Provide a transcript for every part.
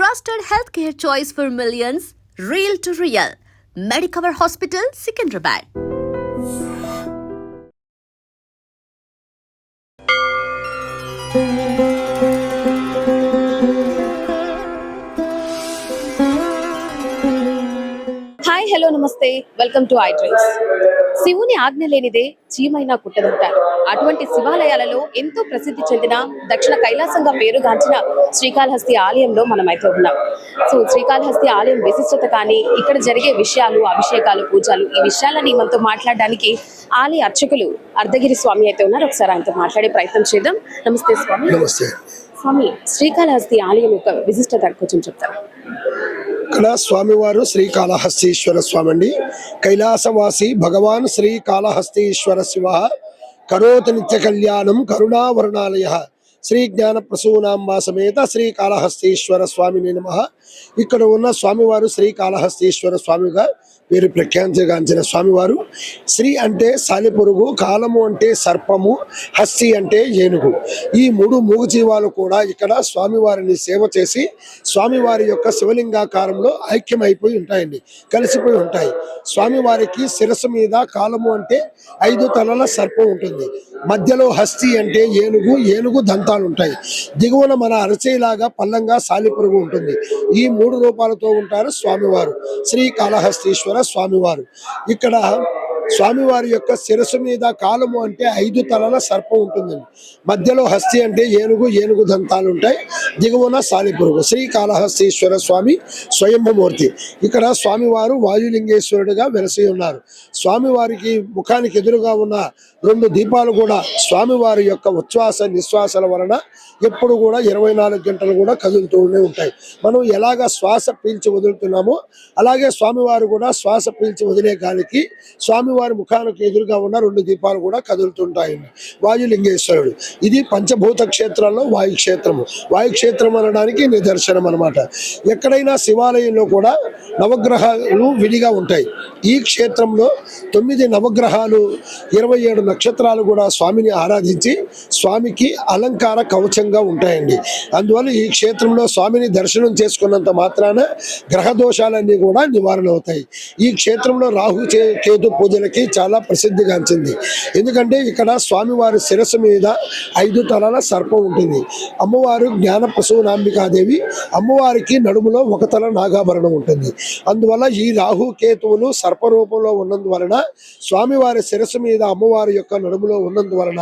trusted healthcare choice for millions, real to real. Medicover Hospital, Secunderabad. నమస్తే welcome to I dreams శివుని ఆజ్ఞ లేనిదే చీమైనా కుట్టదంటారు. అటువంటి శివాలయాలలో ఎంతో ప్రసిద్ధి చెందిన దక్షిణ కైలాసంగా పేరుగాంచిన శ్రీకాళహస్తి ఆలయంలో మనమైతే ఉన్నాం. సో శ్రీకాళహస్తి ఆలయం విశిష్టత కానీ ఇక్కడ జరిగే విషయాలు అభిషేకాలు పూజలు ఈ విషయాలని మనతో మాట్లాడడానికి ఆలయ అర్చకులు అర్ధగిరి స్వామి అయితే ఉన్నారు. ఒకసారి ఆయనతో మాట్లాడే ప్రయత్నం చేద్దాం. నమస్తే స్వామి. నమస్తే. స్వామి శ్రీకాళహస్తి ఆలయం యొక్క విశిష్టత కొంచెం చెప్తారా? ఇక్కడ స్వామివారు శ్రీకాళహస్తీశ్వర స్వామి అండి కైలాసవాసి భగవాన్ శ్రీకాళహస్తీశ్వర శివ. కరోతి నిత్య కళ్యాణం కరుణావరుణాలయ. శ్రీ జ్ఞాన ప్రసూనాంబా సమేత శ్రీకాళహస్తీశ్వర స్వామిని నమ. ఇక్కడ ఉన్న స్వామివారు శ్రీకాళహస్తీశ్వర స్వామిగా పేరు ప్రఖ్యాతిగాంచిన స్వామివారు. శ్రీ అంటే సాలిపురుగు కాలము అంటే సర్పము హస్తి అంటే ఏనుగు. ఈ మూడు మూగుజీవాలు కూడా ఇక్కడ స్వామివారిని సేవ చేసి స్వామివారి యొక్క శివలింగాకారంలో ఐక్యమైపోయి ఉంటాయండి కలిసిపోయి ఉంటాయి. స్వామివారికి శిరస్సు మీద కాలము అంటే ఐదు తలల సర్పం ఉంటుంది. మధ్యలో హస్తి అంటే ఏనుగు ఏనుగు దంతాలు ఉంటాయి. దిగువన మన అరచేలాగా పల్లంగా సాలిపురుగు ఉంటుంది. ఈ మూడు రూపాలతో ఉంటారు స్వామివారు. శ్రీ కాళహస్తీశ్వర స్వామివారు. ఇక్కడ స్వామివారి యొక్క శిరస్సు మీద కాలము అంటే ఐదు తలల సర్పం ఉంటుందండి మధ్యలో హస్తి అంటే ఏనుగు ఏనుగు దంతాలు ఉంటాయి. దిగువన సాలిపురుగు. శ్రీకాళహస్తీశ్వర స్వామి స్వయంభమూర్తి. ఇక్కడ స్వామివారు వాయులింగేశ్వరుడిగా వెలసి ఉన్నారు. స్వామివారికి ముఖానికి ఎదురుగా ఉన్న రెండు దీపాలు కూడా స్వామివారి యొక్క ఉచ్ఛ్వాస నిశ్వాసాల వలన ఎప్పుడు కూడా ఇరవై నాలుగు గంటలు కూడా కదులుతూనే ఉంటాయి. మనం ఎలాగ శ్వాస పీల్చి వదులుతున్నామో అలాగే స్వామివారు కూడా శ్వాస పీల్చి వదిలే గాలికి స్వామివారి ముఖానికి ఎదురుగా ఉన్న రెండు దీపాలు కూడా కదులుతుంటాయి. వాయులింగేశ్వరుడు. ఇది పంచభూత క్షేత్రాల్లో వాయు క్షేత్రము వాయు క్షేత్రం అనడానికి నిదర్శనం అనమాట ఎక్కడైనా శివాలయంలో కూడా నవగ్రహాలు విడిగా ఉంటాయి. ఈ క్షేత్రంలో తొమ్మిది నవగ్రహాలు ఇరవై ఏడు నక్షత్రాలు కూడా స్వామిని ఆరాధించి స్వామికి అలంకార కవచంగా ఉంటాయండి. అందువల్ల ఈ క్షేత్రంలో స్వామిని దర్శనం చేసుకున్నంత మాత్రాన గ్రహ దోషాలన్నీ కూడా నివారణ అవుతాయి ఈ క్షేత్రంలో రాహు చే- పూజల పూజలకి చాలా ప్రసిద్ధిగాంచింది. ఎందుకంటే ఇక్కడ స్వామివారి శిరస్సు మీద ఐదు తలల సర్పం ఉంటుంది. అమ్మవారు జ్ఞాన ప్రసూనాంబికాదేవి అమ్మవారికి నడుములో ఒక తల నాగాభరణం ఉంటుంది. అందువల్ల ఈ రాహు కేతువులు సర్ప రూపంలో ఉన్నందువలన స్వామివారి శిరస్సు మీద అమ్మవారి యొక్క నడుములో ఉన్నందువలన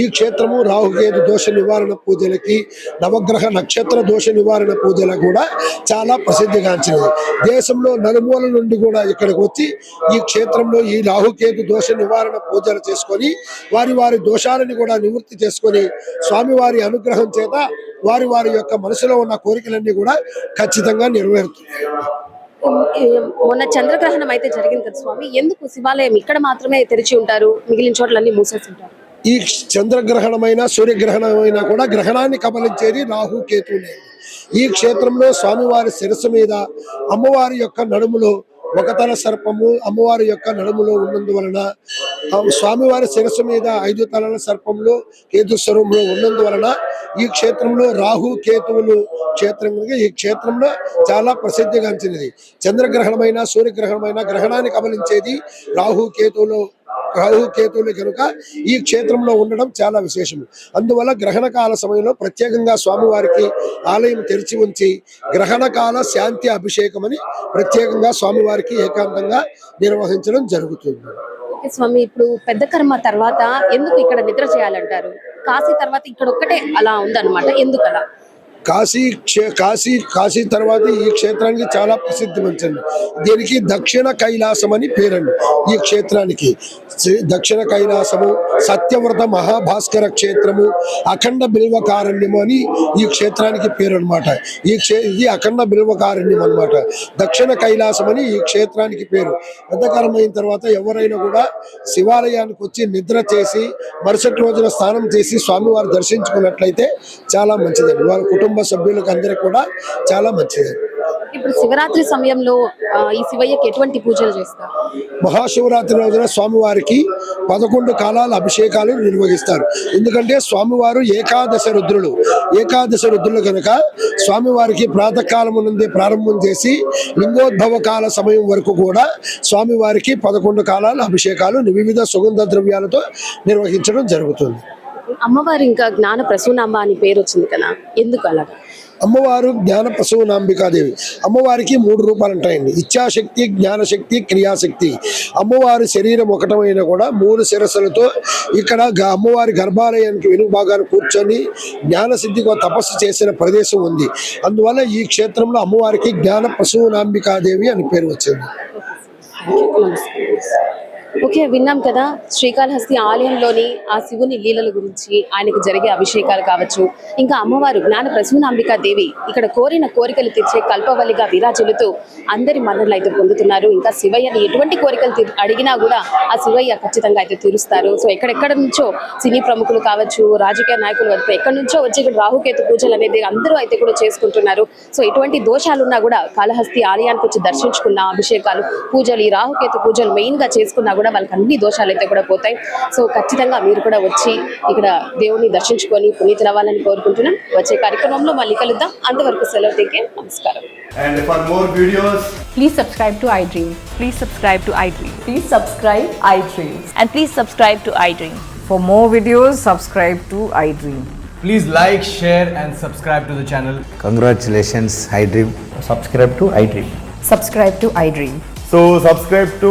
ఈ క్షేత్రము రాహుకేతు దోష నివారణ పూజలకి నవగ్రహ నక్షత్ర దోష నివారణ పూజలకు కూడా చాలా ప్రసిద్ధిగాంచినది దేశంలో నలుమూల నుండి కూడా ఇక్కడికి వచ్చి ఈ క్షేత్రంలో ఈ రాహుకేతు దోష నివారణ పూజలు చేసుకొని వారి వారి దోషాలని కూడా నివృత్తి చేసుకొని స్వామివారి అనుగ్రహం చేత వారి వారి యొక్క మనసులో ఉన్న కోరికలన్నీ కూడా ఖచ్చితంగా నెరవేరుతున్నాయి. మొన్న చంద్రగ్రహణం అయితే జరిగింది కదా స్వామి. ఎందుకు శివాలయం ఇక్కడ మాత్రమే తెరిచి ఉంటారు? మిగిలిన చోట్లన్నీ మూసేసి ఉంటారు. ఈ చంద్రగ్రహణమైన సూర్యగ్రహణమైనా కూడా గ్రహణాన్ని కబలించేది రాహు కేతువులే ఈ క్షేత్రంలో స్వామివారి శిరస్సు మీద అమ్మవారి యొక్క నడుములో ఒకతల సర్పము అమ్మవారి యొక్క నడుములో ఉన్నందువలన స్వామివారి శిరస్సు మీద ఐదు తలల సర్పములు కేతు స్వరూపంలో ఉన్నందువలన ఈ క్షేత్రంలో రాహు కేతువులు క్షేత్రం ఈ క్షేత్రంలో చాలా ప్రసిద్ధిగాంచినది. చంద్రగ్రహణమైన సూర్యగ్రహణమైన గ్రహణాన్ని కమలించేది రాహు కేతువులు రాహు కేతువులు కనుక ఈ క్షేత్రంలో ఉండడం చాలా విశేషము. అందువల్ల గ్రహణ కాల సమయంలో ప్రత్యేకంగా స్వామివారికి ఆలయం తెరిచి ఉంచి గ్రహణ కాల శాంతి అభిషేకం అని ప్రత్యేకంగా స్వామివారికి ఏకాంతంగా నిర్వహించడం జరుగుతుంది. స్వామి ఇప్పుడు పెద్ద కర్మ తర్వాత ఎందుకు ఇక్కడ నిద్ర చేయాలంటారు? కాశీ తర్వాత ఇక్కడ ఒక్కటే అలా ఉందన్నమాట. ఎందుకు అలా కాశీ క్షే కాశీ కాశీ తర్వాత ఈ క్షేత్రానికి చాలా ప్రసిద్ధి మంచింది దీనికి దక్షిణ కైలాసం అని పేరండి ఈ క్షేత్రానికి. శ్రీ- దక్షిణ కైలాసము సత్యవ్రత మహాభాస్కర క్షేత్రము అఖండ బిల్వకారణ్యము అని ఈ క్షేత్రానికి పేరు అనమాట ఈ క్షే ఇది అఖండ బిల్వకారణ్యం అనమాట దక్షిణ కైలాసం అని ఈ క్షేత్రానికి పేరు. పెద్దకాలమైన తర్వాత ఎవరైనా కూడా శివాలయానికి వచ్చి నిద్ర చేసి మరుసటి రోజున స్నానం చేసి స్వామివారు దర్శించుకున్నట్లయితే చాలా మంచిదండి వారి కుటుంబ సభ్యులకు అందరికీ కూడా చాలా మంచిది. ఇప్పుడు శివరాత్రి సమయంలో ఈ శివయ్యకి ఎటువంటి పూజలు చేస్తారు? మహాశివరాత్రి రోజున స్వామివారికి పదకొండు కాలాల అభిషేకాలు నిర్వహిస్తారు. ఎందుకంటే స్వామివారు ఏకాదశ రుద్రులు. ఏకాదశ రుద్రులు కనుక స్వామివారికి ప్రాతకాలము నుండి ప్రారంభం చేసి లింగోద్భవ కాల సమయం వరకు కూడా స్వామివారికి పదకొండు కాలాల అభిషేకాలు వివిధ సుగంధ ద్రవ్యాలతో నిర్వహించడం జరుగుతుంది. అమ్మవారు ఇంకా జ్ఞాన ప్రసూనాంబ అని పేరు వచ్చింది కదా ఎందుకు అలాగా? అమ్మవారు జ్ఞాన ప్రసూనాంబికాదేవి అమ్మవారికి మూడు రూపాలు ఉంటాయండి ఇచ్ఛాశక్తి జ్ఞానశక్తి క్రియాశక్తి. అమ్మవారి శరీరం ఒకటమైన కూడా మూడు శిరస్సులతో ఇక్కడ గ- అమ్మవారి గర్భాలయానికి వెనుక భాగాన్ని కూర్చొని జ్ఞానసిద్ధిగా తపస్సు చేసిన ప్రదేశం ఉంది. అందువల్ల ఈ క్షేత్రంలో అమ్మవారికి జ్ఞాన ప్రసూనాంబికాదేవి అని పేరు వచ్చింది. ఓకే విన్నాం కదా శ్రీకాళహస్తి ఆలయంలోని ఆ శివుని లీలల గురించి ఆయనకు జరిగే అభిషేకాలు కావచ్చు. ఇంకా అమ్మవారు జ్ఞాన ప్రసూనాంబికా దేవి ఇక్కడ కోరిన కోరికలు తీర్చే కల్పవల్లిగా విరాజిల్లుతూ అందరి మన్ననలు అయితే పొందుతున్నారు. ఇంకా శివయ్యని ఎటువంటి కోరికలు అడిగినా కూడా ఆ శివయ్య ఖచ్చితంగా అయితే తీరుస్తారు. సో ఎక్కడెక్కడ నుంచో సినీ ప్రముఖులు కావచ్చు రాజకీయ నాయకులు వరకు ఎక్కడి నుంచో వచ్చి ఇక్కడ రాహుకేతు పూజలు అనేది అందరూ అయితే కూడా చేసుకుంటున్నారు. సో ఎటువంటి దోషాలు ఉన్నా కూడా కాళహస్తి ఆలయానికి వచ్చి దర్శించుకున్న అభిషేకాలు పూజలు ఈ రాహుకేతు పూజలు మెయిన్గా చేసుకున్నా కూడా వాళ్ళకి అన్ని దోషాలు అయితే కూడా పోతాయి సో ఖచ్చితంగా మీరు కూడా వచ్చి ఇక్కడ దేవుని దర్శించుకొని పునీతులు అవ్వాలని కోరుకుంటున్నాం వచ్చే కార్యక్రమంలో మళ్ళీ కలుద్దాం అంతవరకు సెలవు తీకే నమస్కారం And for more videos, Please subscribe to iDream. Please subscribe to iDream. Please subscribe iDream. And please subscribe to iDream. For more videos, subscribe to iDream. please like, share, and subscribe to the channel. Congratulations, iDream. subscribe to iDream. Subscribe to iDream. So subscribe to